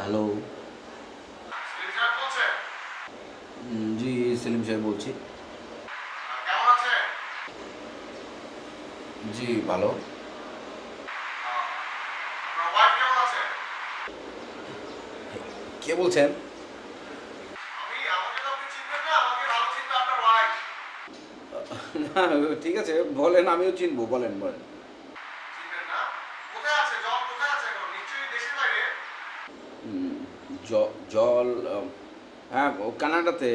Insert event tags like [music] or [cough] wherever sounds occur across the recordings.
Hello জি, সেলিম সাহেব বলছি। জি, ভালো? কে বলছেন? ঠিক আছে, বলেন, আমিও চিনবো, বলেন বলেন। জল হ্যাঁ ও কানাডাতে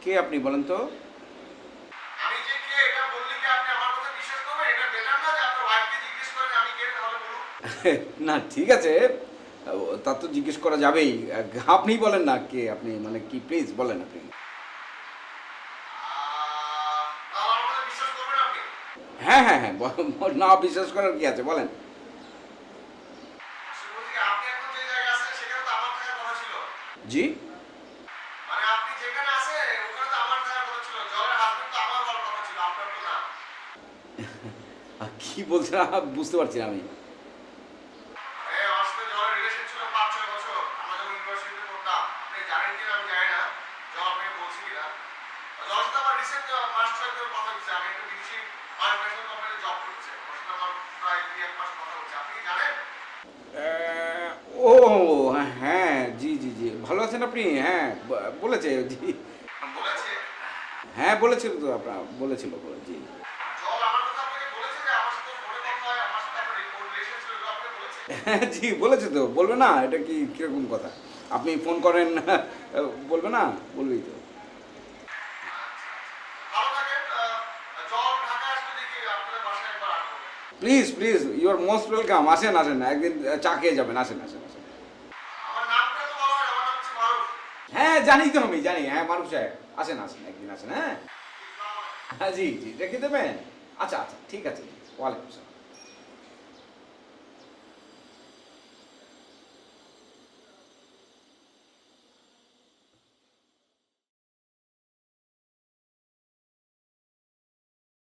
কে আপনি বলেন তো? আপনি [laughs] না ঠিক আছে। তা তো জিজ্ঞেস করা যাবেই। আহ, আপনিই বলেন না কে আপনি মানে কি প্লিজ বলেন আপনি। আপনি? হ্যাঁ হ্যাঁ হ্যাঁ না বিশ্বাস করার কি আছে? বলেন। পড়তাম আপনি জানেন কিনা আমি জানি না। হচ্ছে আমি একটা বিদেশি মাল্টিনেশনাল কোম্পানিতে জব করছি। ওর সাথে আমার প্রায় দুই এক মাস কথা হচ্ছে আপনি কি জানেন আহ, ও হ্যাঁ জি জি জি ভালো আছেন আপনি? হ্যাঁ বলেছে, জি। হ্যাঁ বলেছিল তো আপনার বলেছিল, বলে- জি। হয়, জি, বলেছে তো, বলবে না, এটা কি, কীরকম কথা? আপনি ফোন করেন, বলবে না, বলবেই তো। Please please you are most welcome আসেন আসেন, একদিন চা খেয়ে যাবেন, আসেন আসেন আসেন আমার নামটা তো বলা হয় আমার নাম হচ্ছে মারুফ হ্যাঁ জানি তো আমি, জানি। হ্যাঁ মানুষ সাহেব আসেন আসেন, একদিন আসেন হ্যাঁ। হ্যাঁ জি জি, রেখে দেবেন? আচ্ছা আচ্ছা ঠিক আছে। ওয়ালাইকুম আসসালাম।